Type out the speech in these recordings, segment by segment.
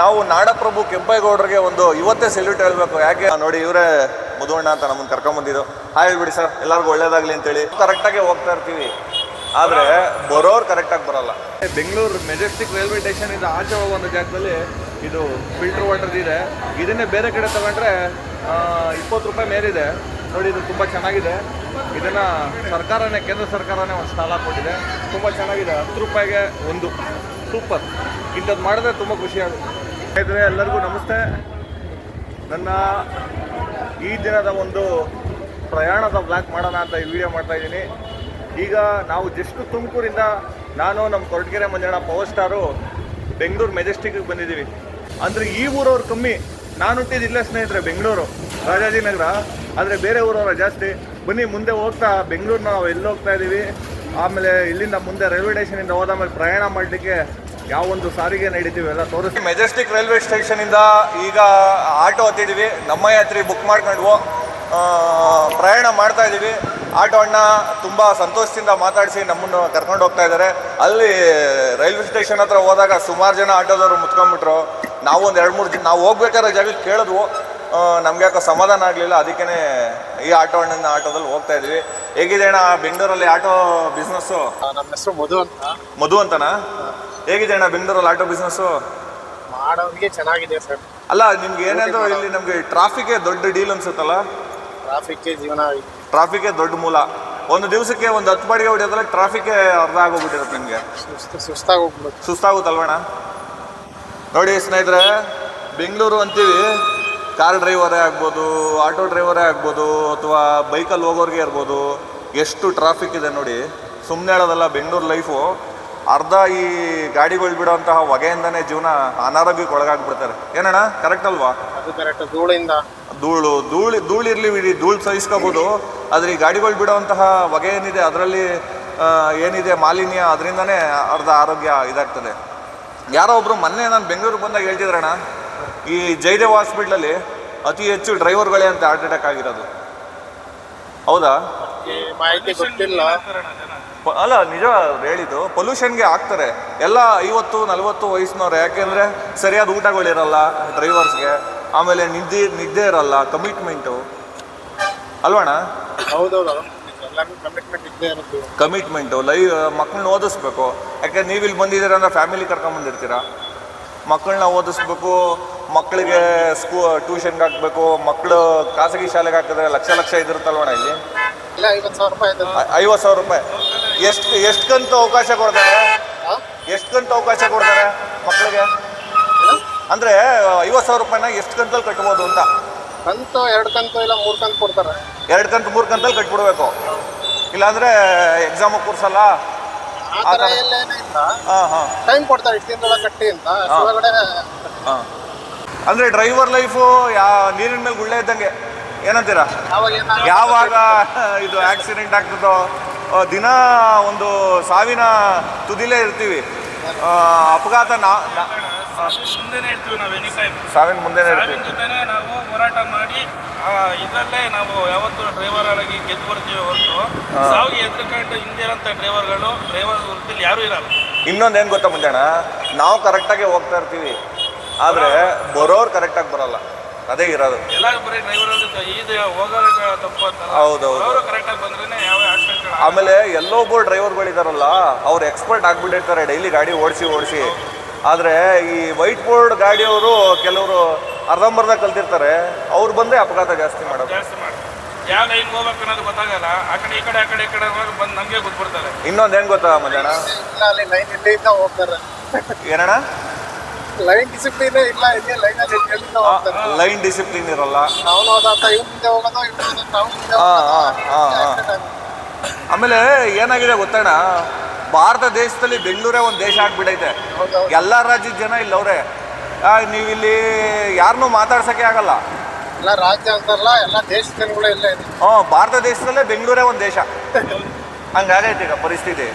ನಾವು ನಾಡಪ್ರಭು ಕೆಂಪೇಗೌಡರಿಗೆ ಒಂದು ಇವತ್ತೇ ಸೆಲ್ಯೂಟ್ ಹೇಳ್ಬೇಕು. ಯಾಕೆ? ನೋಡಿ, ಇವರೇ ಮುದುವಣ್ಣ ಅಂತ ನಮ್ಮನ್ನು ಕರ್ಕೊಂಬಂದಿದ್ದು ಹಾಯ್ ಹೇಳ್ಬಿಡಿ ಸರ್. ಎಲ್ಲರಿಗೂ ಒಳ್ಳೇದಾಗ್ಲಿ ಅಂತೇಳಿ. ಕರೆಕ್ಟಾಗಿ ಹೋಗ್ತಾ ಇರ್ತೀವಿ. ಆದರೆ ಬರೋರು ಕರೆಕ್ಟಾಗಿ ಬರಲ್ಲ. ಬೆಂಗಳೂರು ಮೆಜೆಸ್ಟಿಕ್ ರೈಲ್ವೆ ಸ್ಟೇಷನ್ ಇಂದ ಆಚೆ ಒಂದು ಜಾಗದಲ್ಲಿ ಇದು ಫಿಲ್ಟರ್ ವಾಟರ್ ಇದೆ. ಇದನ್ನೇ ಬೇರೆ ಕಡೆ ತಗೊಂಡ್ರೆ ಇಪ್ಪತ್ತು ರೂಪಾಯಿ ಮೇಲಿದೆ. ನೋಡಿ, ಇದು ತುಂಬ ಚೆನ್ನಾಗಿದೆ. ಇದನ್ನ ಸರ್ಕಾರನೇ, ಕೇಂದ್ರ ಸರ್ಕಾರನೇ ಒಂದು ಸ್ಥಳ ಕೊಟ್ಟಿದೆ ತುಂಬ ಚೆನ್ನಾಗಿದೆ. ಹತ್ತು ರೂಪಾಯಿಗೆ ಒಂದು. ಸೂಪರ್. ಇಂಥದ್ದು ಮಾಡಿದ್ರೆ ತುಂಬ ಖುಷಿ ಸ್ನೇಹಿತರೆ, ಎಲ್ಲರಿಗೂ ನಮಸ್ತೆ. ನನ್ನ ಈ ದಿನದ ಒಂದು ಪ್ರಯಾಣದ ಬ್ಲಾಕ್ ಮಾಡೋಣ ಅಂತ ಈ ವಿಡಿಯೋ ಮಾಡ್ತಾ ಇದ್ದೀನಿ. ಈಗ ನಾವು ಜಸ್ಟ್ ತುಮಕೂರಿಂದ ನಾನು ನಮ್ಮ ಕೊರಟಗೆರೆ ಮಂಜಣ್ಣ ಪವರ್ ಸ್ಟಾರು ಬೆಂಗಳೂರು ಮೆಜೆಸ್ಟಿಕ್ಗೆ ಬಂದಿದ್ದೀವಿ. ಅಂದರೆ ಈ ಊರವ್ರು ಕಮ್ಮಿ, ನಾನು ಹುಟ್ಟಿದ ಸ್ನೇಹಿತರೆ, ಬೆಂಗಳೂರು. ರಾಜಾಜಿನಗರ ಆದರೆ ಬೇರೆ ಊರವರ ಜಾಸ್ತಿ. ಬನ್ನಿ, ಮುಂದೆ ಹೋಗ್ತಾ ಬೆಂಗಳೂರು ನಾವು ಎಲ್ಲಿ ಹೋಗ್ತಾ ಇದ್ದೀವಿ ಆಮೇಲೆ ಇಲ್ಲಿಂದ ಮುಂದೆ ರೈಲ್ವೆ ಸ್ಟೇಷನಿಂದ ಹೋದ ಮೇಲೆ ಪ್ರಯಾಣ ಮಾಡಲಿಕ್ಕೆ ಯಾವ ಒಂದು ಸಾರಿಗೆ ನಡೀತೀವಿ ಎಲ್ಲ ತೋರಿಸಿ ಮೆಜೆಸ್ಟಿಕ್ ರೈಲ್ವೆ ಸ್ಟೇಷನಿಂದ ಈಗ ಆಟೋ ಹತ್ತಿದ್ದೀವಿ ನಮ್ಮ ಯಾತ್ರಿ ಬುಕ್ ಮಾಡ್ಕೊಂಡು ಆ, ಪ್ರಯಾಣ ಮಾಡ್ತಾ ಇದ್ದೀವಿ ಆಟೋ ಅಣ್ಣ ತುಂಬ ಸಂತೋಷದಿಂದ ಮಾತಾಡಿಸಿ ನಮ್ಮನ್ನು ಕರ್ಕೊಂಡು ಹೋಗ್ತಾ ಇದ್ದಾರೆ. ಅಲ್ಲಿ ರೈಲ್ವೆ ಸ್ಟೇಷನ್ ಹತ್ರ ಹೋದಾಗ ಸುಮಾರು ಜನ ಆಟೋದವರು ಮುತ್ಕೊಂಡ್ಬಿಟ್ರು. ನಾವು ಒಂದು ಎರಡು ಮೂರು ದಿನ ನಾವು ಹೋಗ್ಬೇಕಾದ್ರೆ ಜಾಗಕ್ಕೆ ಕೇಳಿದ್ವು. ನಮ್ಗೆ ಯಾಕೋ ಸಮಾಧಾನ ಆಗಲಿಲ್ಲ. ಅದಕ್ಕೇ ಈ ಆಟೋ ಅಣ್ಣನ ಆಟೋದಲ್ಲಿ ಹೋಗ್ತಾ ಇದ್ವಿ. ಹೇಗಿದೆ ಅಣ್ಣ ಬೆಂಗಳೂರಲ್ಲಿ ಆಟೋ ಬಿಸ್ನೆಸ್ಸು ನಮ್ಮ ಹೆಸರು ಮಧು ಅಂತ. ಮಧು ಅಂತನಾ? ಹೇಗಿದೆ ಅಣ್ಣ? ಬೆಂಗಳೂರಲ್ಲಿ ಆಟೋ ಬಿಸ್ನೆಸ್ಸು ಮಾಡೋರಿಗೆ ಚೆನ್ನಾಗಿದೆ ಸರ್. ಅಲ್ಲ ನಿಮ್ಗೆ ಏನಾದ್ರು ಇಲ್ಲಿ ನಮಗೆ ಟ್ರಾಫಿಕ್ಕೇ ದೊಡ್ಡ ಡೀಲ್ ಅನ್ಸುತ್ತಲ್ಲ? ಟ್ರಾಫಿಕ್ ಜೀವನ ಟ್ರಾಫಿಕ್ಕೇ ದೊಡ್ಡ ಮೂಲ. ಒಂದು ದಿವಸಕ್ಕೆ ಒಂದು ಹತ್ತು ಬಾಡಿಗೆ ಹೊಡೆಯೋದ್ರಲ್ಲಿ ಟ್ರಾಫಿಕ್ಕೇ ಅರ್ಧ ಆಗೋಗ್ಬಿಟ್ಟಿರುತ್ತೆ ನಿಮಗೆ. ಸುಸ್ತು ಸುಸ್ತಾಗಿ ಹೋಗ್ಬಿಡುತ್ತೆ ಸುಸ್ತಾಗುತ್ತಲ್ವಣ್ಣ? ನೋಡಿ ಸ್ನೇಹಿತರೆ ಬೆಂಗಳೂರು ಅಂತೀವಿ. ಕಾರ್ ಡ್ರೈವರೇ ಆಗ್ಬೋದು ಆಟೋ ಡ್ರೈವರೇ ಆಗ್ಬೋದು ಅಥವಾ ಬೈಕಲ್ಲಿ ಹೋಗೋರಿಗೆ ಇರ್ಬೋದು ಎಷ್ಟು ಟ್ರಾಫಿಕ್ ಇದೆ ನೋಡಿ. ಸುಮ್ಮನೆ ಹೇಳೋದಲ್ಲ ಬೆಂಗಳೂರು ಲೈಫು ಅರ್ಧ ಈ ಗಾಡಿಗಳು ಬಿಡುವಂತಹ ಹೊಗೆಯಿಂದನೇ ಜೀವನ ಅನಾರೋಗ್ಯಕ್ಕೆ ಒಳಗಾಗ್ಬಿಡ್ತಾರೆ. ಏನಣ್ಣ? ಕರೆಕ್ಟ್ ಅಲ್ವಾ? ಅದು ಕರೆಕ್ಟ್ ಧೂಳಿಂದ. ಧೂಳು ಧೂಳು ಧೂಳು ಇರಲಿ ಬಿಡಿ ಧೂಳು ಸಹಿಸ್ಕೋಬೋದು. ಆದರೆ ಈ ಗಾಡಿಗಳು ಬಿಡುವಂತಹ ಹೊಗೆ ಏನಿದೆ ಅದರಲ್ಲಿ ಏನಿದೆ ಮಾಲಿನ್ಯ ಅದರಿಂದನೇ ಅರ್ಧ ಆರೋಗ್ಯ ಇದಾಗ್ತದೆ. ಯಾರೋ ಒಬ್ಬರು ಮೊನ್ನೆ ನಾನು ಬೆಂಗಳೂರಿಗೆ ಬಂದಾಗ ಹೇಳ್ತಿದ್ರಣ್ಣ ಈ ಜಯದೇವ್ ಹಾಸ್ಪಿಟ್ಲಲ್ಲಿ ಅತಿ ಹೆಚ್ಚು ಡ್ರೈವರ್ಗಳೇ ಅಂತ ಹಾರ್ಟ್ ಅಟ್ಯಾಕ್ ಆಗಿರೋದು. ಹೌದಾ? ಈ ಮಾಹಿತಿ ಗೊತ್ತಿಲ್ಲ. ಅಲ್ಲ ನಿಜ ಹೇಳಿದ್ದು ಪೊಲ್ಯೂಷನ್ಗೆ ಆಗ್ತಾರೆ. ಎಲ್ಲ ಐವತ್ತು ನಲವತ್ತು ವಯಸ್ಸಿನವ್ರು ಯಾಕೆಂದರೆ ಸರಿಯಾದ ಊಟಗಳಿರಲ್ಲ ಡ್ರೈವರ್ಸ್ಗೆ ಆಮೇಲೆ ನಿದ್ದೆ ನಿದ್ದೆ ಇರಲ್ಲ ಕಮಿಟ್ಮೆಂಟು ಅಲ್ವಣ್ಣ? ಹೌದೌದು ಕಮಿಟ್ಮೆಂಟ್ ಇದ್ದೇ ಇರುತ್ತೆ ಕಮಿಟ್ಮೆಂಟು ಲೈ ಮಕ್ಕಳನ್ನ ಓದಿಸ್ಬೇಕು. ಯಾಕೆ ನೀವು ಇಲ್ಲಿ ಬಂದಿದ್ದೀರ ಅಂದರೆ ಫ್ಯಾಮಿಲಿ ಕರ್ಕೊಂಬಂದಿರ್ತೀರ ಮಕ್ಕಳನ್ನ ಓದಿಸ್ಬೇಕು ಮಕ್ಕಳಿಗೆ ಸ್ಕೂ ಟ್ಯೂಷನ್ಗೆ ಹಾಕ್ಬೇಕು ಮಕ್ಕಳು ಖಾಸಗಿ ಶಾಲೆಗೆ ಹಾಕಿದ್ರೆ ಲಕ್ಷ ಲಕ್ಷ ಇದಿರುತ್ತಲ್ವಣ್ಣ ಇಲ್ಲಿ? ಇಲ್ಲ ಐವತ್ತು ಸಾವಿರ ರೂಪಾಯಿ. ಎಷ್ಟು ಎಷ್ಟು ಕಂತು ಅವಕಾಶ ಕೊಡ್ತಾರೆ? ಎಷ್ಟು ಕಂತು ಅವಕಾಶ ಕೊಡ್ತಾರೆ ಮಕ್ಕಳಿಗೆ? ಅಂದರೆ ಐವತ್ತು ಸಾವಿರ ರೂಪಾಯಿನ ಎಷ್ಟು ಕಂತಲ್ಲಿ ಕಟ್ಬೋದು ಅಂತ? ಕಂತು ಎರಡು ಕಂತು ಇಲ್ಲ ಮೂರು ಕಂತು ಕೊಡ್ತಾರೆ. ಎರಡು ಕಂತು ಮೂರು ಕಂತಲ್ಲಿ ಕಟ್ಬಿಡ್ಬೇಕು. ಇಲ್ಲಾಂದ್ರೆ ಎಕ್ಸಾಮ್ ಕೂರ್ಸಲ್ಲ? ಆ ಥರ ಇಲ್ಲ. ಹಾಂ ಹಾಂ. ಟೈಮ್ ಕೊಡ್ತಾರೆ ಇಷ್ಟು ದಿನದೊಳಗೆ ಕಟ್ಟಿ ಅಂತ. ಒಳಗಡೆ ಹಾಂ. ಅಂದರೆ ಡ್ರೈವರ್ ಲೈಫು ಯಾ ನೀರಿನ ಮೇಲೆ ಗುಳ್ಳೆ ಇದ್ದಂಗೆ. ಏನಂತೀರಾ? ಯಾವಾಗ ಇದು ಆಕ್ಸಿಡೆಂಟ್ ಆಗ್ತದೋ? ದಿನ ಒಂದು ಸಾವಿನ ತುದಿಲೇ ಇರ್ತೀವಿ. ಅಪಘಾತ ನಾ ಮುಂದೆನೇ ಇರ್ತೀವಿ ನಾವು ಎನಿ ಟೈಮ್ ಸಾವಿನ ಮುಂದೆನೇ ಇರ್ತೀವಿ. ಜೊತೆನೇ ನಾವು ಹೋರಾಟ ಮಾಡಿ ಇದರಲ್ಲೇ ನಾವು ಯಾವತ್ತು ಡ್ರೈವರ್ ಆಗಿ ಗೆದ್ದು ಬರ್ತೀವಿ ಹೊರತು. ಸಾವಿಗೆ ಎದ್ರುಕೊಂಡು ಹಿಂದಿರೋಂಥ ಡ್ರೈವರ್ಗಳು ಡ್ರೈವರ್ ವೃತ್ತಿಲಿ ಯಾರೂ ಇರಲ್ಲ. ಇನ್ನೊಂದು ಏನು ಗೊತ್ತಾ ಮುಂಜಾನ? ನಾವು ಕರೆಕ್ಟಾಗಿ ಹೋಗ್ತಾ ಇರ್ತೀವಿ. ಆದರೆ ಬರೋರು ಕರೆಕ್ಟಾಗಿ ಬರಲ್ಲ. ಅದೇ ಇರೋದು. ಹೌದೌದು. ಅವರು ಕರೆಕ್ಟಾಗಿ ಬಂದ್ರೆ ಯಾವ ಆಕ್ಸಿಡೆಂಟ್ ಆಮೇಲೆ ಎಲ್ಲೋ ಒಬ್ಬರು ಡ್ರೈವರ್ಗಳಿದಾರಲ್ಲ ಅವ್ರು ಎಕ್ಸ್ಪರ್ಟ್ ಆಗ್ಬಿಟ್ಟಿರ್ತಾರೆ ಡೈಲಿ ಗಾಡಿ ಓಡಿಸಿ ಓಡಿಸಿ. ಆದರೆ ಈ ವೈಟ್ ಬೋರ್ಡ್ ಗಾಡಿಯವರು ಕೆಲವರು ಅರ್ಧಂಬರ್ಧ ಕಲ್ತಿರ್ತಾರೆ ಅವ್ರು ಬಂದರೆ ಅಪಘಾತ ಜಾಸ್ತಿ ಮಾಡೋದು. ಜಾಸ್ತಿ ಮಾಡಿ ಯಾವ ಲೈನ್ ಹೋಗ್ಬೇಕು ಅನ್ನೋದು ಗೊತ್ತಾಗಲ್ಲ ಆ ಕಡೆ ಈ ಕಡೆ ಆ ಕಡೆ ಈ ಕಡೆ ಹೋಗಿ ಬಂದು ನಮಗೆ ಗೊತ್ಬಿಡ್ತಾರೆ ಇನ್ನೊಂದು ಏನು ಗೊತ್ತಾ ಮಜಾಣ ಏನಣ್ಣ? ಲೈನ್ ಡಿಸಿಪ್ಲಿನ್ ಇಲ್ಲ ಇಲ್ಲಿ ಲೈನ್ ಅಲ್ಲಿ ಎಲ್ಲಿಂದ ಹೋಗ್ತಾರೆ? ಲೈನ್ ಡಿಸಿಪ್ಲಿನ್ ಇರಲ್ಲ. ಅವನು ಹೋದಾತ ಇವ್ ಮುಂದೆ ಹೋಗೋದು ಇವ್ ಮುಂದೆ ನಾವು ಮುಂದೆ ಹಾ, ಹೋಗೋದು. ಹಾ, ಹಾ, ಹಾ. ಆಮೇಲೆ ಏನಾಗಿದೆ ಗೊತ್ತಣ್ಣ ಭಾರತ ದೇಶದಲ್ಲಿ ಬೆಂಗಳೂರೇ ಒಂದು ದೇಶ ಆಗ್ಬಿಟ್ಟೈತೆ ಹೌದೌದು. ಎಲ್ಲ ರಾಜ್ಯದ ಜನ ಇಲ್ಲ ನೀವು ಇಲ್ಲಿ ಯಾರನ್ನೂ ಮಾತಾಡ್ಸೋಕ್ಕೆ ಆಗಲ್ಲ. ಎಲ್ಲ ರಾಜ್ಯ ಅಂತಲ್ಲ ಎಲ್ಲ ದೇಶ ಜನಗಳು ಇಲ್ಲ ಇದೆ. ಹ್ಞೂ ಭಾರತ ದೇಶದಲ್ಲೇ ಬೆಂಗಳೂರೇ ಒಂದು ದೇಶ. ಹಂಗಾಗೈತೆ ಈಗ ಪರಿಸ್ಥಿತಿ.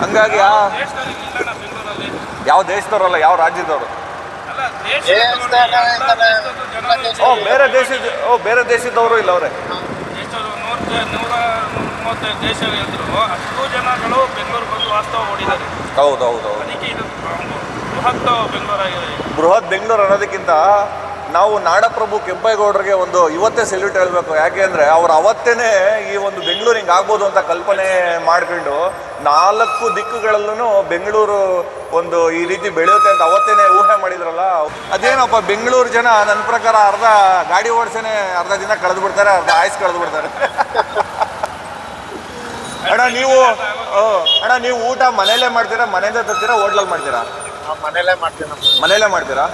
ಹಂಗಾಗಿ ಆ ದೇಶದಲ್ಲಿ ಇಲ್ಲ ಯಾವ ದೇಶದವರಲ್ಲ ಯಾವ ರಾಜ್ಯದವರು? ಓ ಬೇರೆ ದೇಶದ ಓ ಬೇರೆ ದೇಶದವರು ಇಲ್ಲವ್ರೆ ಅವರೇ. ನೂರ ನೂರ ಮೂವತ್ತೈದು ದೇಶ ಅಷ್ಟು ಜನಗಳು ಬೆಂಗಳೂರು ಬಂದು ವಾಸ್ತವ ಓಡಿದ್ದಾರೆ. ಹೌದು ಹೌದು ಬೃಹತ್ ಬೆಂಗಳೂರು ಅನ್ನೋದಕ್ಕಿಂತ ನಾವು ನಾಡಪ್ರಭು ಕೆಂಪೇಗೌಡರಿಗೆ ಒಂದು ಇವತ್ತೇ ಸೆಲ್ಯೂಟ್ ಹೇಳಬೇಕು. ಯಾಕೆ ಅಂದರೆ ಅವ್ರು ಅವತ್ತೇ ಈ ಒಂದು ಬೆಂಗಳೂರು ಹಿಂಗೆ ಆಗ್ಬೋದು ಅಂತ ಕಲ್ಪನೆ ಮಾಡ್ಕೊಂಡು ನಾಲ್ಕು ದಿಕ್ಕುಗಳಲ್ಲೂ ಬೆಂಗಳೂರು ಒಂದು ಈ ರೀತಿ ಬೆಳೆಯುತ್ತೆ ಅಂತ ಅವತ್ತೇನೆ ಊಹೆ ಮಾಡಿದ್ರಲ್ಲ. ಅದೇನಪ್ಪ ಬೆಂಗಳೂರು ಜನ ನನ್ನ ಪ್ರಕಾರ ಅರ್ಧ ಗಾಡಿ ಓಡಿಸೇನೆ ಅರ್ಧ ದಿನ ಕಳೆದು ಬಿಡ್ತಾರೆ ಅರ್ಧ ಆಯ್ಸ್ ಕಳೆದು ಬಿಡ್ತಾರೆ. ಅಣ್ಣ ನೀವು ಅಣ್ಣ ನೀವು ಊಟ ಮನೇಲೇ ಮಾಡ್ತೀರಾ ಮನೆಯಿಂದ ತರ್ತೀರಾ ಹೋಟ್ಲಲ್ಲಿ ಮಾಡ್ತೀರಾ? ಮನೆಯಲ್ಲೇ ಮನೇಲೇ ಮಾಡ್ತೀರಾ ಮನೇಲೇ ಮಾಡ್ತೀರಾ?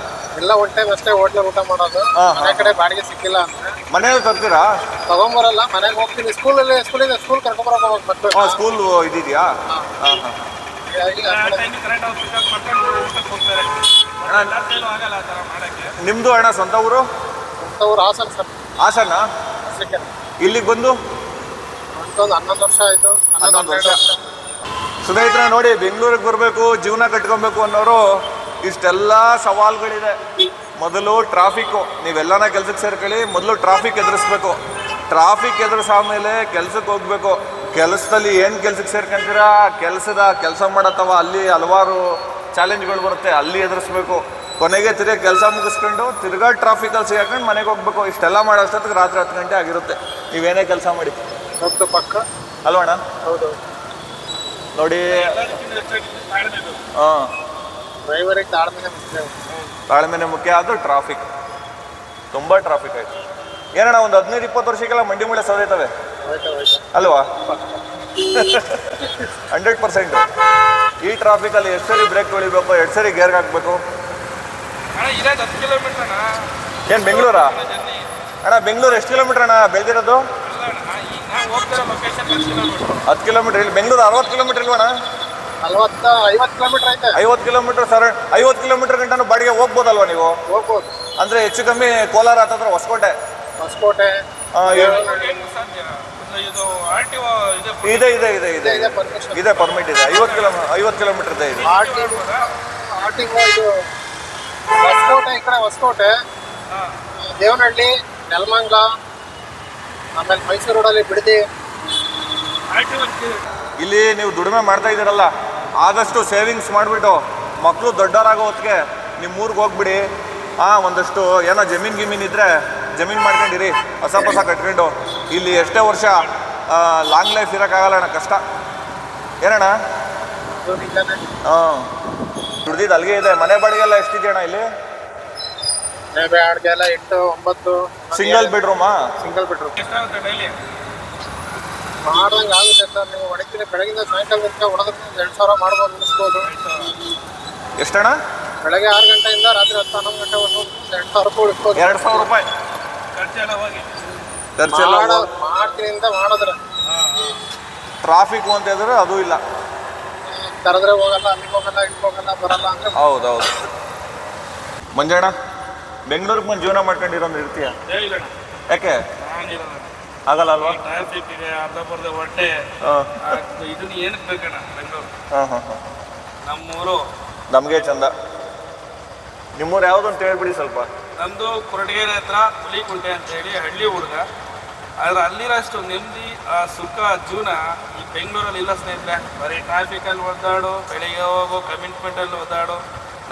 ಎಲ್ಲ ಒನ್ ಟೈಮ್ ಅಷ್ಟೇ ಹೋಟ್ಲಲ್ಲಿ ಊಟ ಮಾಡೋದು. ಹಾ, ಮನೆ ಕಡೆ ಬಾಡಿಗೆ ಸಿಕ್ಕಿಲ್ಲ ಅಂದ್ರೆ. ಮನೆಯಲ್ಲಿ ತರ್ತೀರಾ? ತಗೊಂಬರಲ್ಲ ಮನೆಗೆ ಹೋಗ್ತೀನಿ. ಸ್ಕೂಲಲ್ಲಿ ಸ್ಕೂಲಿಂದ ಸ್ಕೂಲ್ ಕರ್ಕೊಂಬರಕ್ಕೆ ಹೋಗ್ಬೇಕು ಹಾಂ ಸ್ಕೂಲ್ ಇದಿದೆಯಾ? ಹಾಂ. ಹಾಂ ಹೀಗಾಗಿ ಆ ಆ ಕಡೆ ಟೈಮಿಗೆ ಪಿಕಪ್ ಮಾಡ್ಕೊಂಡು ಊಟಕ್ಕೆ ಹೋಗ್ತಾರೆ ಎಲ್ಲ ಕೈಲೂ ಆಗಲ್ಲ ಆ ಥರ ಮಾಡೋಕ್ಕೆ ನಿಮ್ಮದು ಅಣ್ಣ ಸ್ವಂತ ಊರು? ಊರು ಹಾಸನ್ ಸರ್. ಹಾಸನ? ಇಲ್ಲಿಗೆ ಬಂದು? ಒಂದು ಹನ್ನೊಂದು ವರ್ಷ ಆಯ್ತು. ಹನ್ನೊಂದು ಹನ್ನೊಂದು ವರ್ಷ. ವರ್ಷ. ಸ್ನೇಹಿತರೆ ನೋಡಿ ಬೆಂಗಳೂರಿಗೆ ಬರಬೇಕು ಜೀವನ ಕಟ್ಕೊಬೇಕು ಅನ್ನೋರು ಇಷ್ಟೆಲ್ಲ ಸವಾಲುಗಳಿದೆ. ಮೊದಲು ಟ್ರಾಫಿಕ್ಕು. ನೀವೆಲ್ಲನ ಕೆಲಸಕ್ಕೆ ಸೇರ್ಕೊಳ್ಳಿ. ಮೊದಲು ಟ್ರಾಫಿಕ್ ಎದುರಿಸ್ಬೇಕು. ಟ್ರಾಫಿಕ್ ಎದುರಿಸಾದ್ಮೇಲೆ ಕೆಲ್ಸಕ್ಕೆ ಹೋಗ್ಬೇಕು. ಕೆಲಸದಲ್ಲಿ ಏನು ಕೆಲ್ಸಕ್ಕೆ ಸೇರ್ಕೊಂತೀರಾ? ಕೆಲಸದ ಕೆಲಸ ಮಾಡತ್ತವ ಅಲ್ಲಿ ಹಲವಾರು ಚಾಲೆಂಜ್ಗಳು ಬರುತ್ತೆ. ಅಲ್ಲಿ ಎದುರಿಸ್ಬೇಕು. ಕೊನೆಗೆ ತಿರ್ಗಿ ಕೆಲಸ ಮುಗಿಸ್ಕೊಂಡು ತಿರ್ಗಾ ಟ್ರಾಫಿಕಲ್ಲಿ ಸಿಗಾಕೊಂಡು ಮನೆಗೆ ಹೋಗ್ಬೇಕು. ಇಷ್ಟೆಲ್ಲ ಮಾಡೋ ಅಷ್ಟೊತ್ತಿಗೆ ರಾತ್ರಿ ಹತ್ತು ಗಂಟೆ ಆಗಿರುತ್ತೆ. ನೀವೇನೇ ಕೆಲಸ ಮಾಡಿ. ಪಕ್ಕ. ಅಲ್ವಣ್ಣ? ಹೌದು. ನೋಡಿ. ಹಾಂ. ಡ್ರೈವರಿಗೆ ತಾಳ್ಮೆನೆ ಮುಖ್ಯ. ತಾಳ್ಮೆನೆ ಮುಖ್ಯ ಅದು ಟ್ರಾಫಿಕ್ ತುಂಬ ಟ್ರಾಫಿಕ್ ಆಯ್ತು. ಏನಣ್ಣ ಒಂದು ಹದಿನೈದು ಇಪ್ಪತ್ತು ವರ್ಷಕ್ಕೆಲ್ಲ ಮಂಡಿ ಮೂಳೆ ಸದೈತವೆ ಅಲ್ವಾ? Hundred percent. ಈ ಟ್ರಾಫಿಕಲ್ಲಿ ಎಷ್ಟು ಸರಿ ಬ್ರೇಕ್ ತೊಳಿಬೇಕು ಎಷ್ಟು ಸರಿ ಗೇರ್ ಹಾಕ್ಬೇಕು? ಅಣ್ಣ ಇರೋದು ಹತ್ತು ಕಿಲೋಮೀಟರ್ ಅಣ್ಣ. ಏನು ಬೆಂಗಳೂರಾ? ಅಣ್ಣ ಬೆಂಗಳೂರು ಎಷ್ಟು ಕಿಲೋಮೀಟ್ರ್ ಅಣ್ಣ ಬೆಳೆದಿರೋದು? ಹತ್ತು ಕಿಲೋಮೀಟ್ರ್ ಇಲ್ಲಿ ಬೆಂಗಳೂರು ಅರವತ್ತು ಕಿಲೋಮೀಟ್ರ್ ಇಲ್ವಣ್ಣ ನಲ್ವತ್ತ ಐವತ್ತು ಕಿಲೋಮೀಟರ್ ಐತೆ. ಐವತ್ತು ಕಿಲೋಮೀಟ್ರ್ ಸರ್ ಐವತ್ತು ಕಿಲೋಮೀಟರ್ ಗಂಟನೂ ಬಾಡಿಗೆ ಹೋಗ್ಬೋದಲ್ವಾ ನೀವು? ಹೋಗ್ಬೋದು. ಅಂದರೆ ಹೆಚ್ಚು ಕಮ್ಮಿ ಕೋಲಾರ ಹತ್ತತ್ರ ಹೊಸಕೋಟೆ? ಹೊಸಕೋಟೆ. ಆ, ಇದು ಆರ್ ಟಿ ಒ ಇದೆ ಇದೆ ಇದೆ ಇದೆ ಇದೆ ಇದೆ ಇದೆ ಪರ್ಮಿಟ್ ಇದೆ. ಐವತ್ತು ಕಿಲೋ ಐವತ್ತು ಕಿಲೋಮೀಟರ್ ಇದೆ ಇದೆ. ಇದು ಹೊಸಕೋಟೆ ಈ ಕಡೆ ಹೊಸಕೋಟೆ. ದೇವನಹಳ್ಳಿ ನೆಲಮಂಗಲ ಆಮೇಲೆ ಮೈಸೂರು ರೋಡಲ್ಲಿ ಬಿಡದಿ. ಆರ್ ಟಿ ಇಲ್ಲಿ ನೀವು ದುಡಿಮೆ ಮಾಡ್ತಾ ಇದ್ದೀರಲ್ಲ. ಆದಷ್ಟು ಸೇವಿಂಗ್ಸ್ ಮಾಡಿಬಿಟ್ಟು ಮಕ್ಕಳು ದೊಡ್ಡವರಾಗೋ ಹೊತ್ತಿಗೆ ನಿಮ್ಮ ಊರಿಗೆ ಹೋಗ್ಬಿಡಿ. ಹಾಂ ಒಂದಷ್ಟು ಏನೋ ಜಮೀನು ಗಿಮೀನ್ ಇದ್ದರೆ ಜಮೀನು ಮಾಡ್ಕೊಂಡಿರಿ. ಹೊಸ ಹೊಸ ಕಟ್ಕೊಂಡು. ಇಲ್ಲಿ ಎಷ್ಟೇ ವರ್ಷ ಲಾಂಗ್ ಲೈಫ್ ಇರೋಕ್ಕಾಗಲ್ಲ ಅಣ್ಣ ಕಷ್ಟ. ಏನಣ್ಣ? ಹಾಂ. ದುಡ್ದಿದ್ದು ಅಲ್ಲಿಗೆ ಇದೆ. ಮನೆ ಬಾಡಿಗೆಲ್ಲ ಎಷ್ಟಿದೆಯಣ್ಣ ಇಲ್ಲಿ? ನೇಬೆ ಅಡ್ಗೆ ಎಲ್ಲ ಎಂಟು ಒಂಬತ್ತು. ಸಿಂಗಲ್ ಬೆಡ್ರೂಮಾ ಸಿಂಗಲ್ ಬೆಡ್ರೂಮ್ ಮಾಡ್ದಂಗೆ ಆಗುತ್ತೆ ಸರ್ ನೀವು ಹೊಡಿತೀನಿ ಬೆಳಗಿಂದ ಸಾಯಂಕಾಲ ತನಕ ಹೊಡೆದ್ರೆ ಒಂದು ಎರಡು ಸಾವಿರ ಮಾಡ್ಬೋದು ಮುಗಿಸ್ಬೋದು ಎಷ್ಟಣ್ಣ? ಬೆಳಗ್ಗೆ ಆರು ಗಂಟೆಯಿಂದ ರಾತ್ರಿ ಹತ್ತು ಹನ್ನೊಂದು ಗಂಟೆ ಒಂದು ಎರಡು ಸಾವಿರ ರೂಪಾಯಿ ಉಳಿಸ್ಬೋದು. ಎರಡು ಸಾವಿರ ರೂಪಾಯಿ? ಖರ್ಚೆಲ್ಲ ಹೋಗಿ. ಖರ್ಚೆಲ್ಲ ಮಾಡೋ ಮಾಡ್ತೀನಿ ಅಂತ ಮಾಡಿದ್ರೆ. ಟ್ರಾಫಿಕ್ ಅಂತ ಹೇಳಿದ್ರೆ ಅದು ಇಲ್ಲ. ಕರೆದ್ರೆ ಹೋಗಲ್ಲ ಅಲ್ಲಿಗೆ ಹೋಗಲ್ಲ ಇಲ್ಲಿಗೆ ಹೋಗಲ್ಲ ಬರಲ್ಲ ಅಂದ್ರೆ ಹೌದು ಹೌದು. ಮಂಜಣ್ಣ ಬೆಂಗಳೂರಿಗೆ ಬಂದು ಜೀವನ ಮಾಡ್ಕೊಂಡಿರೋ ಇರ್ತೀಯ? ಯಾಕೆ? ನಾನಿರೋದು ಆಗಲ್ಲ ಅಲ್ವಾ? ಟ್ರಾಫಿಕ್ ಇದೆ ಅರ್ಧ ಬರ್ಧ ಹೊಟ್ಟೆ. ಇದನ್ನ ಏನಕ್ಕೆ ಬೇಕಣ್ಣ ಬೆಂಗಳೂರು? ಹಾಂ ಹಾಂ ಹಾಂ. ನಮ್ಮೂರು. ನಮಗೆ ಚಂದ. ನಿಮ್ಮೂರು ಯಾವುದು ಅಂತ ಹೇಳ್ಬಿಡಿ ಸ್ವಲ್ಪ. ನಮ್ಮದು ಕೊರಟಗೆರೆ ಹತ್ರ ಹುಲಿಕುಂಟೆ ಅಂತ ಹೇಳಿ ಹಳ್ಳಿ ಹುಡುಗ. ಆದ್ರೆ ಅಲ್ಲಿರೋಷ್ಟು ನೆಮ್ಮದಿ ಆ ಸುಖ ಜೀವನ ಈ ಬೆಂಗಳೂರಲ್ಲಿ ಇಲ್ಲ ಸ್ನೇಹಿತರೆ. ಬರೀ ಟ್ರಾಫಿಕಲ್ಲಿ ಒದ್ದಾಡು ಬೆಳಿಗ್ಗೆ ಹೋಗೋ ಕಮಿಟ್ಮೆಂಟಲ್ಲಿ ಒದ್ದಾಡು.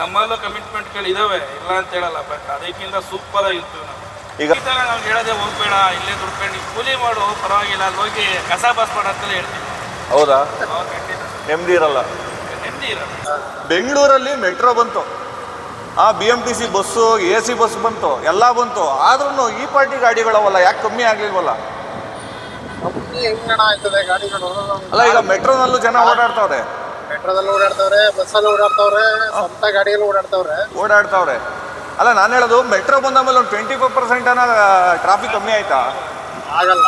ನಮ್ಮಲ್ಲೂ ಕಮಿಟ್ಮೆಂಟ್ಗಳು ಇದಾವೆ ಇಲ್ಲ ಅಂತ ಹೇಳಲ್ಲ ಬಟ್ ಅದಕ್ಕಿಂತ ಸೂಪರ್ ಆಗಿರ್ತೀವಿ ನಾವು. ಈಗ ಈ ಥರ ನಾವು ಹೇಳೋದೇ ಹೋಗ್ಬೇಡ ಇಲ್ಲೇ ದುಡ್ಕೊಂಡು ಕೂಲಿ ಮಾಡು ಪರವಾಗಿಲ್ಲ ಅಲ್ಲಿ ಹೋಗಿ ಕಸ ಬಸ್ ಮಾಡ ಅಂತಲೇ ಹೇಳ್ತೀವಿ ಹೌದಾ? ಅವಾಗ ಖಂಡಿತ. ನೆಮ್ಮದಿ ಇರಲ್ಲ. ನೆಮ್ಮದಿ ಇರಲ್ಲ. ಬೆಂಗಳೂರಲ್ಲಿ ಮೆಟ್ರೋ ಬಂತು. ಆ B M T C bus A C bus ಬಂತು ಎಲ್ಲ ಬಂತು. ಆದ್ರೂ ಈ ಪಾರ್ಟಿ ಗಾಡಿಗಳವಲ್ಲ ಯಾಕೆ ಕಮ್ಮಿ ಆಗ್ಲಿಲ್ವಲ್ಲ? ಹೆಂಗಣ ಆಯ್ತದೆ ಗಾಡಿಗಳು? ಅಲ್ಲ ಈಗ ಮೆಟ್ರೋನಲ್ಲೂ ಜನ ಓಡಾಡ್ತಾವ್ರೆ. ಮೆಟ್ರೋದಲ್ಲಿ ಓಡಾಡ್ತಾವ್ರೆ ಬಸ್ಸಲ್ಲಿ ಓಡಾಡ್ತವ್ರೆ ಸ್ವಂತ ಗಾಡಿಯಲ್ಲಿ ಓಡಾಡ್ತವ್ರೆ. ಓಡಾಡ್ತಾವ್ರೆ. ಅಲ್ಲ ನಾನು ಹೇಳೋದು ಮೆಟ್ರೋ ಬಂದ ಮೇಲೆ ಒಂದು ಟ್ವೆಂಟಿ ಫೈವ್ ಪರ್ಸೆಂಟ್ ಟ್ರಾಫಿಕ್ ಕಮ್ಮಿ ಆಯ್ತಾ? ಆಗಲ್ಲ.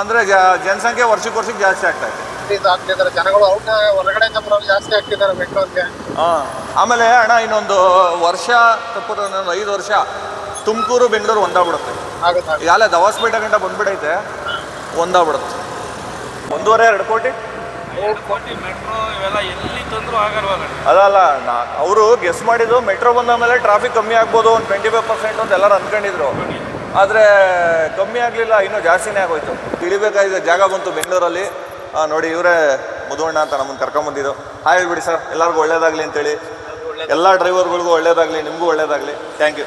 ಅಂದರೆ ಜನಸಂಖ್ಯೆ ವರ್ಷಕ್ಕೆ ವರ್ಷಕ್ಕೆ ಜಾಸ್ತಿ ಆಗ್ತಾ ಇದೆ. ಆಗ್ತಿದ್ದಾರೆ. ಜನಗಳು ಔಟ್ ಹೊರಗಡೆ ಬರೋರು ಜಾಸ್ತಿ ಆಗ್ತಿದ್ದಾರೆ ಮೆಟ್ರೋಗೆ ಹಾಂ. ಆಮೇಲೆ ಅಣ್ಣ ಇನ್ನೊಂದು ವರ್ಷ ತಪ್ಪು ಐದು ವರ್ಷ ತುಮಕೂರು ಬೆಂಗಳೂರು ಒಂದಾಗ್ಬಿಡುತ್ತೆ. ಆಗುತ್ತೆ ಅಲ್ಲೇ ದವಾಸ್ಪೇಟೆ ಗಂಟ ಬಂದ್ಬಿಡೈತೆ ಒಂದಾಗ್ಬಿಡುತ್ತೆ. ಒಂದೂವರೆ ಎರಡು ಕೋಟಿ? ಕೋಟಿ ಮೆಟ್ರೋ ಇವೆಲ್ಲ ಎಲ್ಲಿ ತಂದರೂ ಅದಲ್ಲ ನಾ ಅವರು ಗೆಸ್ ಮಾಡಿದ್ದು ಮೆಟ್ರೋ ಬಂದ ಮೇಲೆ ಟ್ರಾಫಿಕ್ ಕಮ್ಮಿ ಆಗ್ಬೋದು ಒಂದು ಟ್ವೆಂಟಿ ಫೈವ್ ಪರ್ಸೆಂಟ್ ಅಂತ ಎಲ್ಲರೂ ಅಂದ್ಕೊಂಡಿದ್ರು ಆದರೆ ಕಮ್ಮಿ ಆಗಲಿಲ್ಲ ಇನ್ನೂ ಜಾಸ್ತಿನೇ ಆಗೋಯ್ತು. ತಿಳಿಬೇಕಾದ ಜಾಗ ಬಂತು ಬೆಂಗಳೂರಲ್ಲಿ. ನೋಡಿ ಇವರೇ ಮುದುವಣ್ಣ ಅಂತ ನಮ್ಮನ್ನು ಕರ್ಕೊಂಬಂದಿದ್ದು ಹಾಯ್ ಹೇಳ್ಬಿಡಿ ಸರ್ ಎಲ್ಲರಿಗೂ ಒಳ್ಳೇದಾಗಲಿ ಅಂತೇಳಿ. ಎಲ್ಲ ಡ್ರೈವರ್ಗಳಿಗೂ ಒಳ್ಳೇದಾಗಲಿ ನಿಮಗೂ ಒಳ್ಳೇದಾಗಲಿ. Thank you